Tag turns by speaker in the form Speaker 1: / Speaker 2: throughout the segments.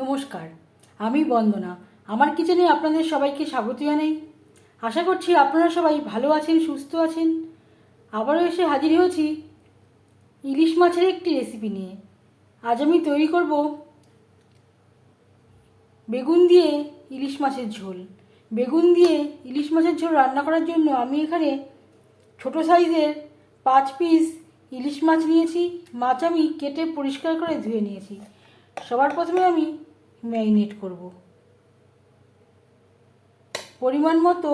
Speaker 1: নমস্কার, আমি বন্দনা। আমার কিচেনে আপনাদের সবাইকে স্বাগত জানাই। আশা করছি আপনারা সবাই ভালো আছেন, সুস্থ আছেন। আবারও এসে হাজির হয়েছি ইলিশ মাছের একটি রেসিপি নিয়ে। আজ আমি তৈরি করব বেগুন দিয়ে ইলিশ মাছের ঝোল। বেগুন দিয়ে ইলিশ মাছের ঝোল রান্না করার জন্য আমি এখানে ছোট সাইজের পাঁচ পিস ইলিশ মাছ নিয়েছি। মাছ আমি কেটে পরিষ্কার করে ধুয়ে নিয়েছি। সবার প্রথমে আমি ম্যারিনেট করব। পরিমাণ মতো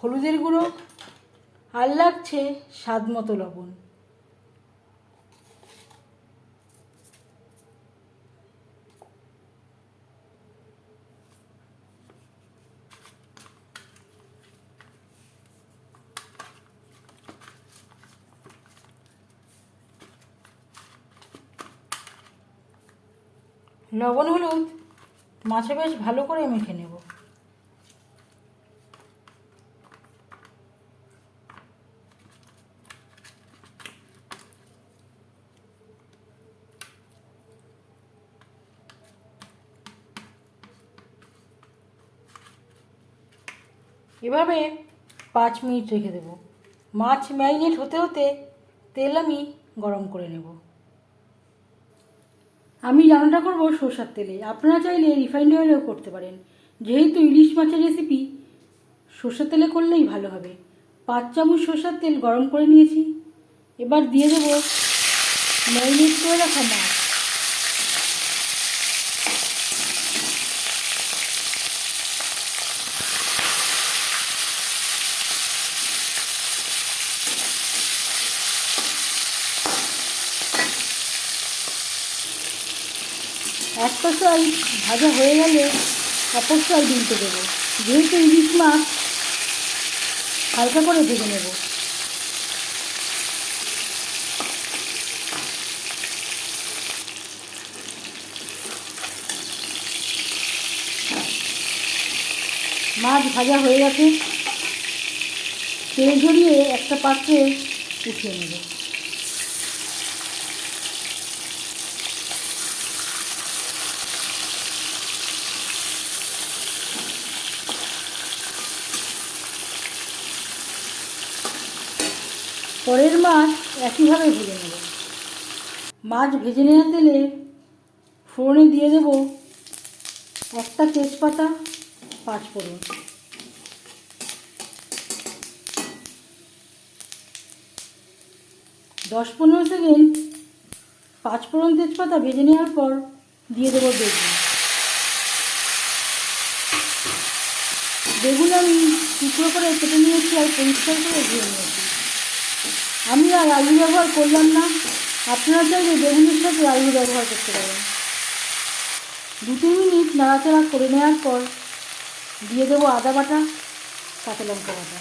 Speaker 1: হলুদের গুঁড়ো আর লাগছে স্বাদ মতো লবণ। লবণ, হলুদ, মাছে বেশ ভালো করে মেখে নেব। এভাবে পাঁচ মিনিট রেখে দেব। মাছ ম্যারিনেট হতে হতে তেল আমি গরম করে নেব। আমি রান্নাটা করব সরষার তেলে। আপনারা চাইলে রিফাইন্ড অয়েলেও করতে পারেন। যেহেতু ইলিশ মাছের রেসিপি সরষের তেলে করলেই ভালো হবে। পাঁচ চামচ সরষার তেল গরম করে নিয়েছি। এবার দিয়ে দেবো ম্যারিনেট করে রাখা মাছ। এক পাশাই ভাজা হয়ে গেলে সাইড উল্টে দেবো যেহেতু ইলিশ মাছ, হালকা করে ভেজে নেব। মাছ ভাজা হয়ে গেছে। তেল ঝরিয়ে একটা পাত্রে উঠিয়ে নেব। পরের মাছ একইভাবে ভেজে নেব। মাছ ভেজে নেওয়া তেলে ফোড়নে দিয়ে দেব একটা তেজপাতা, পাঁচ ফোড়ন। দশ পনেরো সেকেন্ড পাঁচ ফোড়ন তেজপাতা ভেজে নেওয়ার পর দিয়ে দেবো বেগুন। বেগুন আমি টুকরো করে কেটে নিয়েছি আর পরিষ্কার করে ধুয়ে নিয়েছি। আমি আর আলু ব্যবহার করলাম না। আপনারা চাইলে বেগুনের সাথে আলু ব্যবহার করতে পারেন দু তিন মিনিট নাড়াচাড়া করে নেওয়ার পর দিয়ে দেবো আদা বাটা, কাঁচা লঙ্কা বাটা।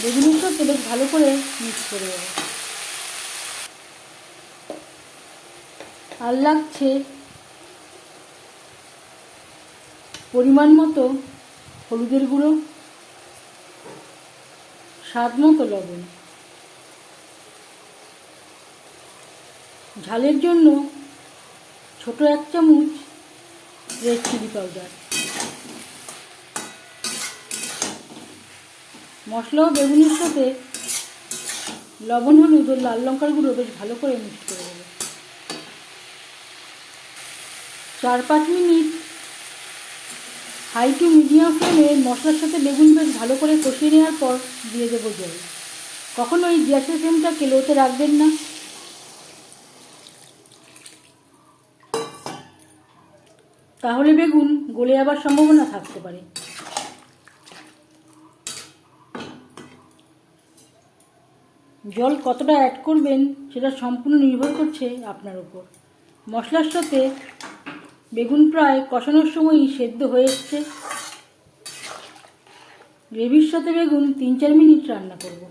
Speaker 1: বেগুনের সাথে বেশ ভালো করে মিক্স করে দেবো আর লাগছে পরিমাণ মতো হলুদের গুঁড়ো, স্বাদ মতো লবণ। ঝালের জন্য ছোট এক চামচ রেড চিলি পাউডার মশলা ও বেগুনের সাথে লবণ, হলুদ ও লাল লঙ্কার গুঁড়ো বেশ ভালো করে মিক্স করে দেবো চার পাঁচ মিনিট হাই টু মিডিয়াম ফ্লেমে মশলার সাথে বেগুন বেশ ভালো করে কষিয়ে নেওয়ার পর দিয়ে দেবো জল। কখনোই গ্যাসের ফ্লেমটাকে লোতে রাখবেন না। তাহলে বেগুন গলে যাবার সম্ভাবনা থাকতে পারে। জল কতটা অ্যাড করবেন, সেটা সম্পূর্ণ নির্ভর করছে আপনার উপর। মশলার সাথে বেগুন প্রায় কষানোর সময়ই সেদ্ধ হয়ে গ্রেভির সাথে বেগুন তিন চার মিনিট রান্না করব।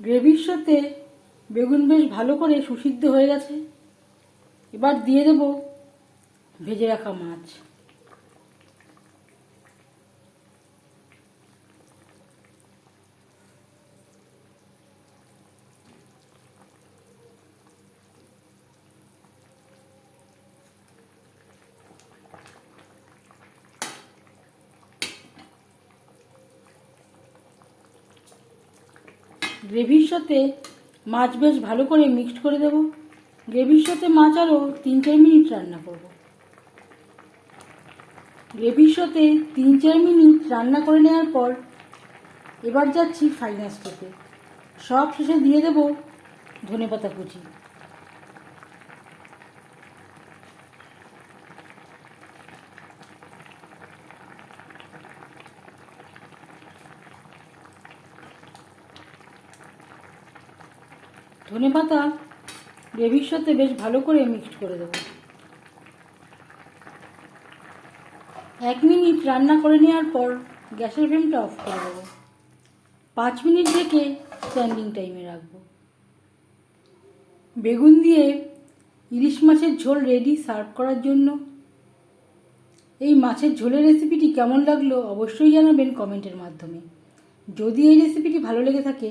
Speaker 1: গ্রেভির সাথে বেগুন বেশ ভালো করে সুসিদ্ধ হয়ে গেছে। এবার দিয়ে দেব ভেজে রাখা মাছ। গ্রেভির সাথে মাছ বেশ ভালো করে মিক্সড করে দেব। গ্রেভির সাথে মাছ আরও তিন চার মিনিট রান্না করব। গ্রেভির সাথে তিন চার মিনিট রান্না করে নেওয়ার পর এবার যাচ্ছি ফাইনাল স্টেপে সব শেষে দিয়ে দেব ধনেপাতা কুচি। ধনেপাতা গ্রেভির সাথে বেশ ভালো করে মিক্সড করে দেবো। এক মিনিট রান্না করে নেওয়ার পর গ্যাসের ফ্লেমটা অফ করে দেবো। পাঁচ মিনিট রেখে স্ট্যান্ডিং টাইমে রাখব। বেগুন দিয়ে ইলিশ মাছের ঝোল রেডি সার্ভ করার জন্য। এই মাছের ঝোলের রেসিপিটি কেমন লাগল অবশ্যই জানাবেন কমেন্টের মাধ্যমে। যদি এই রেসিপিটি ভালো লেগে থাকে